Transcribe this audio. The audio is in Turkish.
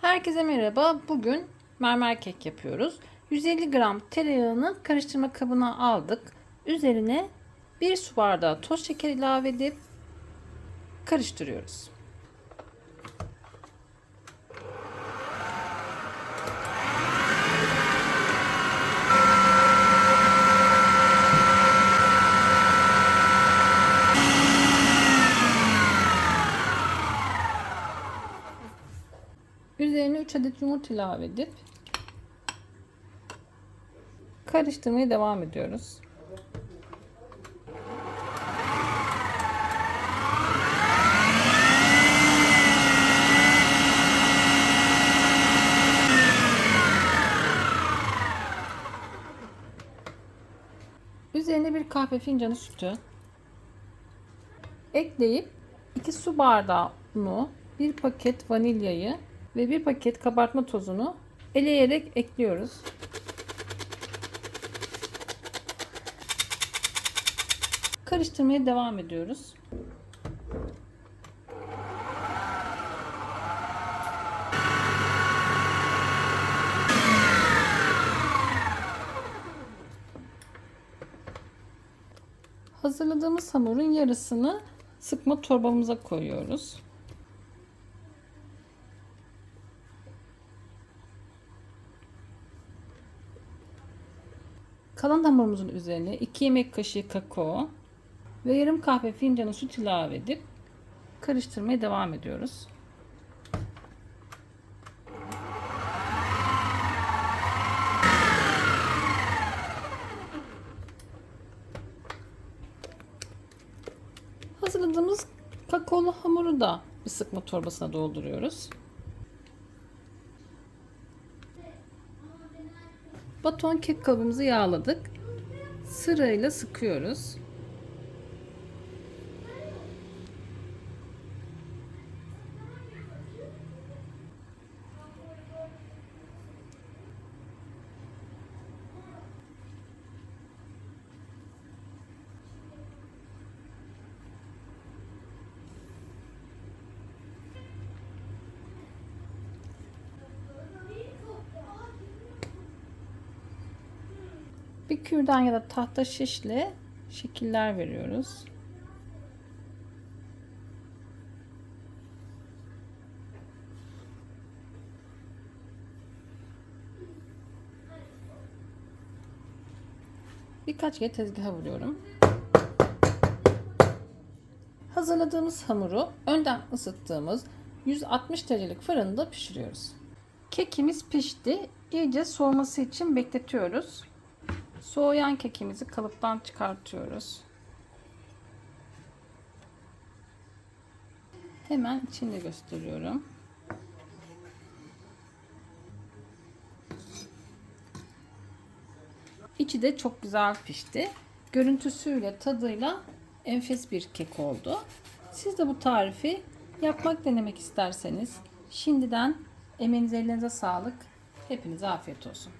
Herkese merhaba. Bugün mermer kek yapıyoruz. 150 gram tereyağını karıştırma kabına aldık. Üzerine 1 su bardağı toz şeker ilave edip karıştırıyoruz. Üzerine 3 adet yumurta ilave edip karıştırmaya devam ediyoruz. Üzerine bir kahve fincanı sütü ekleyip 2 su bardağı unu, 1 paket vanilyayı ve 1 paket kabartma tozunu eleyerek ekliyoruz. Karıştırmaya devam ediyoruz. Hazırladığımız hamurun yarısını sıkma torbamıza koyuyoruz. Kalan hamurumuzun üzerine 2 yemek kaşığı kakao ve yarım kahve fincanı süt ilave edip karıştırmaya devam ediyoruz. Hazırladığımız kakaolu hamuru da bir sıkma torbasına dolduruyoruz. Baton kek kalıbımızı yağladık. Sırayla sıkıyoruz. Bir kürdan ya da tahta şişle şekiller veriyoruz. Birkaç kere tezgaha vuruyorum. Hazırladığımız hamuru önden ısıttığımız 160 derecelik fırında pişiriyoruz. Kekimiz pişti. İyice soğuması için bekletiyoruz. Soğuyan kekimizi kalıptan çıkartıyoruz. Hemen içinde gösteriyorum. İçi de çok güzel pişti. Görüntüsüyle, tadıyla enfes bir kek oldu. Siz de bu tarifi yapmak denemek isterseniz şimdiden emeğinize elinize sağlık. Hepinize afiyet olsun.